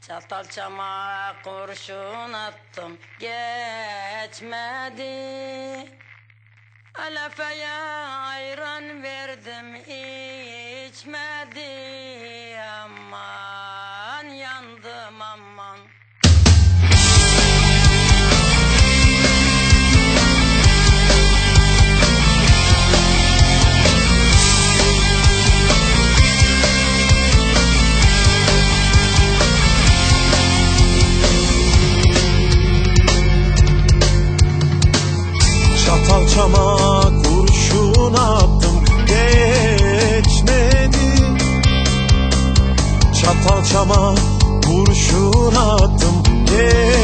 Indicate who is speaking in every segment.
Speaker 1: Çatal çama kurşun attım geçmedi. Alefeye ayran verdim içmedi.
Speaker 2: Kalçama kurşun attım. Yeah.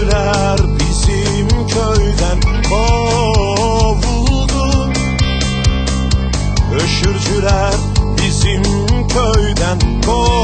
Speaker 2: Köylüler bizim köyden kovuldu. Öşürcüler bizim köyden kovuldu.